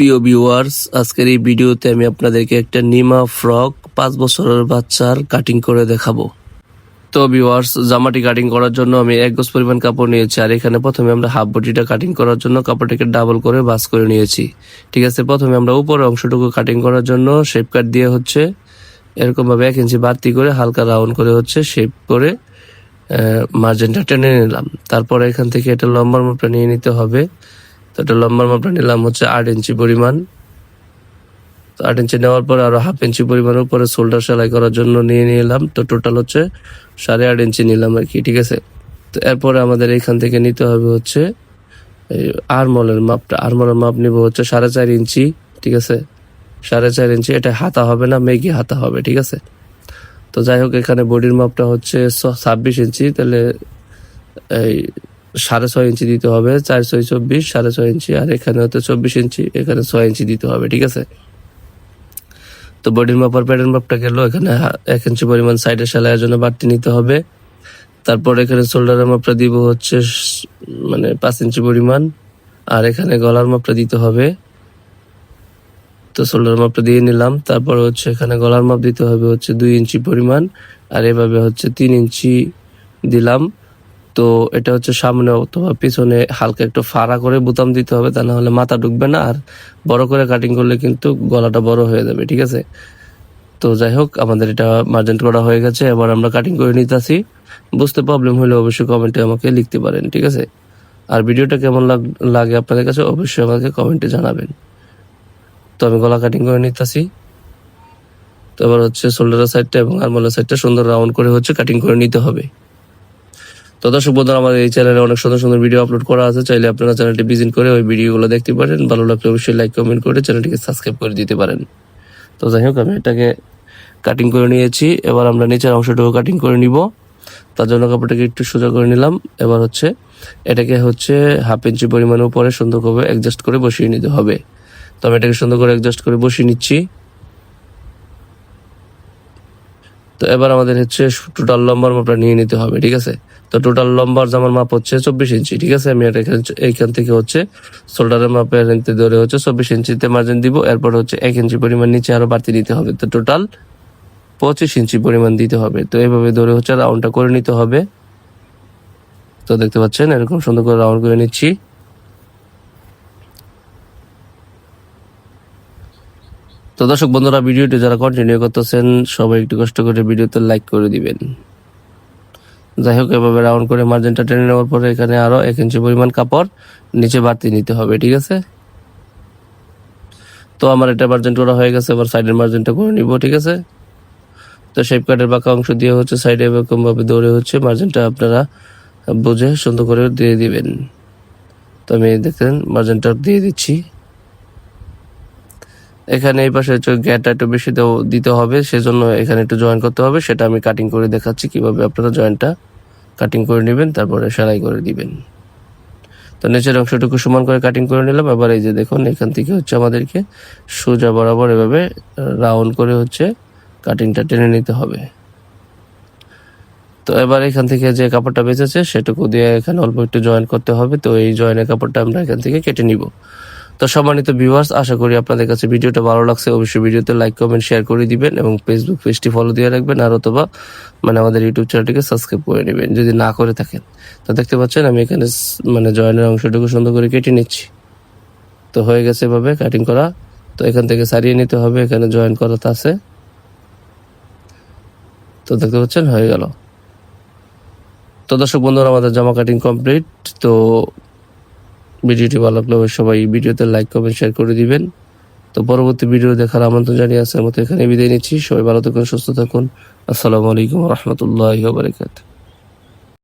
প্রিয় ভিউয়ার্স আজকের এই ভিডিওতে আমি আপনাদেরকে একটা নিমা ফ্রক পাঁচ বছরের বাচ্চার কাটিং করে দেখাবো। তো ভিউয়ার্স জামাটি কাটিং করার জন্য আমি এক গজ পরিমাণ কাপড় নিয়েছি আর এখানে প্রথমে আমরা হাফ বডিটা কাটিং করার জন্য কাপড়টাকে ডাবল করে বাস করে নিয়েছি। ঠিক আছে, প্রথমে আমরা উপরের অংশটুকু কাটিং করার জন্য শেপ কাট দিয়ে হচ্ছে এরকম ভাবে এক ইঞ্চি বাড়তি করে হালকা রাউন্ড করে হচ্ছে শেপ করে মার্জিনটা টেনে নিলাম। তারপরে এখান থেকে এটা লম্বার মাপটা নিয়ে নিতে হবে। তো এটা লম্বার মাপটা নিলাম হচ্ছে আট ইঞ্চি পরিমাণ। তো আট ইঞ্চি নেওয়ার পর আরও হাফ ইঞ্চি পরিমাণ উপরে শোল্ডার সেলাই করার জন্য নিয়ে নিলাম। তো টোটাল হচ্ছে সাড়ে আট ইঞ্চি নিলাম আর কি, ঠিক আছে? তো এরপরে আমাদের এখান থেকে নিতে হবে হচ্ছে এই আরমলের মাপটা। আরমলের মাপ নিব হচ্ছে সাড়ে চার ইঞ্চি, ঠিক আছে? সাড়ে চার ইঞ্চি, এটা হাতা হবে না, মেগি হাতা হবে, ঠিক আছে? তো যাই হোক, এখানে বডির মাপটা হচ্ছে ছাব্বিশ ইঞ্চি, তাহলে এই সাড়ে ছয় ইঞ্চি দিতে হবে, চার ছয় চব্বিশ, সাড়ে ছয় ইঞ্চি, আর এখানে হচ্ছে চব্বিশ ইঞ্চি, এখানে ছয় ইঞ্চি দিতে হবে, ঠিক আছে? তো বডির মাপ আর মাপটা গেল, এখানে এক ইঞ্চি পরিমাণ সাইডে সেলাইয়ের জন্য বাড়তি নিতে হবে। তারপর এখানে শোল্ডারের মাপটা দিব হচ্ছে মানে পাঁচ ইঞ্চি পরিমাণ, আর এখানে গলার মাপটা দিতে হবে। তো শোল্ডার মাপটা দিয়ে নিলাম, তারপর হচ্ছে এখানে গলার মাপ দিতে হবে হচ্ছে দুই ইঞ্চি পরিমাণ, আর এভাবে হচ্ছে তিন ইঞ্চি দিলাম। তো এটা হচ্ছে সামনে অথবা পিছনে হালকা একটু ফাড়া করে বোতাম দিতে হবে, তা না হলে মাথা ঢুকবে না, আর বড় করে কাটিং করলে কিন্তু গলাটা বড় হয়ে যাবে, ঠিক আছে? তো যাই হোক, আমাদের এটা মার্জেন্ট করা হয়ে গেছে, এবার আমরা কাটিং করে নিতেছি। বুঝতে প্রবলেম হলে অবশ্যই কমেন্টে আমাকে লিখতে পারেন, ঠিক আছে? আর ভিডিওটা কেমন লাগ- আপনাদের কাছে অবশ্যই আমাকে কমেন্টে জানাবেন। তো আমি গলা কাটিং করে নিতেছি। তো এবার হচ্ছে শোল্ডারের সাইডটা এবং আরমোলের সাইডটা সুন্দর রাউন্ড করে হচ্ছে কাটিং করে নিতে হবে। তো দর্শক বন্ধুরা, আমাদের এই চ্যানেলে অনেক সুন্দর সুন্দর ভিডিও আপলোড করা আছে। চাইলে আপনারা চ্যানেলটি ভিজিট করে ওই ভিডিওগুলো দেখতে পারেন। ভালো লাগলে অবশ্যই লাইক কমেন্ট করে চ্যানেলটিকে সাবস্ক্রাইব করে দিতে পারেন। তো যাই হোক, আমি এটাকে কাটিং করে নিয়েছি। এবার আমরা নিচের অংশটুকু কাটিং করে নিব। তার জন্য কাপড়টাকে একটু সোজা করে নিলাম। এবার হচ্ছে, এটাকে হচ্ছে হাফ ইঞ্চি পরিমাণ উপরে সুন্দর করে অ্যাডজাস্ট করে বসিয়ে নিতে হবে। তো আমি এটাকে সুন্দর করে অ্যাডজাস্ট করে বসিয়ে নিচ্ছি। তো এবার আমাদের হচ্ছে টোটাল লম্বার মাপটা নিয়ে নিতে হবে, ঠিক আছে? তো টোটাল লম্বার জামার মাপ হচ্ছে চব্বিশ ইঞ্চি, ঠিক আছে? আমি এটা এইখান থেকে হচ্ছে শোল্ডারের মাপের ধরে হচ্ছে চব্বিশ ইঞ্চিতে মার্জিন দিব, এরপর হচ্ছে এক ইঞ্চি পরিমাণ নিচে আরও বাড়তি দিতে হবে। তো টোটাল পঁচিশ ইঞ্চি পরিমাণ দিতে হবে। তো এইভাবে ধরে হচ্ছে রাউন্ডটা করে নিতে হবে। তো দেখতে পাচ্ছেন, এরকম সুন্দর করে রাউন্ড করে নিচ্ছি। তো দর্শক বন্ধুরা, ভিডিওটি যারা কন্টিনিউ করতেছেন, সবাই একটু কষ্ট করে ভিডিওতে লাইক করে দিবেন। যাই হোক, এভাবে রাউন্ড করে মার্জিনটা টেনে নেওয়ার পরে এখানে আরও এক ইঞ্চি পরিমাণ কাপড় নিচে বাড়তি নিতে হবে, ঠিক আছে? তো আমার এটা মার্জিন করা হয়ে গেছে, এবার সাইডের মার্জিনটা করে নিব, ঠিক আছে? তো শেপ কাটের বাঁকা অংশ দিয়ে হচ্ছে সাইডে এরকম ভাবে দৌড়ে হচ্ছে মার্জিনটা আপনারা বুঝে সুন্দর করে দিয়ে দিবেন। তো আমি দেখেন মার্জিনটা দিয়ে দিচ্ছি। এখানে এই পাশে গ্যাটটা একটু বেশি দিতে হবে, সেজন্য এখানে একটু জয়েন করতে হবে। সেটা আমি কাটিং করে দেখাচ্ছি কীভাবে আপনারা জয়েন্টটা কাটিং করে নেবেন, তারপরে সেলাই করে দিবেন। তো নিচের অংশটুকু সমান করে কাটিং করে নিলাম। এবার এই যে দেখুন, এখান থেকে হচ্ছে আমাদেরকে সোজা বরাবর এভাবে রাউন্ড করে হচ্ছে কাটিংটা টেনে নিতে হবে। তো এবার এখান থেকে যে কাপড়টা বেঁচেছে, সেটুকু দিয়ে এখানে অল্প একটু জয়েন করতে হবে। তো এই জয়েনের কাপড়টা আমরা এখান থেকে কেটে নিব। তো সম্মানিত ভিউয়ার্স আশা করি আপনাদের কাছে ভিডিওটা ভালো লাগছে। অবশ্যই ভিডিওতে লাইক কমেন্ট শেয়ার করে দিবেন এবং ফেসবুক পেজটি ফলো দিয়ে রাখবেন। আর অথবা মানে আমাদের ইউটিউব চ্যানেলটিকে সাবস্ক্রাইব করে নেবেন, যদি না করে থাকেন। তো দেখতে পাচ্ছেন, আমি এখানে মানে জয়েনের অংশটুকু সুন্দর করে কেটে নিচ্ছি। তো হয়ে গেছে এভাবে কাটিং করা। তো এখান থেকে সারিয়ে নিতে হবে, এখানে জয়েন করা আছে। তো দেখতে পাচ্ছেন, হয়ে গেল। তো দর্শক বন্ধুরা, আমাদের জামা কাটিং কমপ্লিট তো ভিডিওটি ভালো লাগলে সবাই ভিডিওতে লাইক কমেন্ট শেয়ার করে দিবেন। তো পরবর্তী ভিডিও দেখার আমন্ত্রণ জানিয়ে আসার মতো এখানে বিদায় নিচ্ছি। সবাই ভালো থাকুন, সুস্থ থাকুন। আসসালামু আলাইকুম রহমতুল্লাহ বারকাত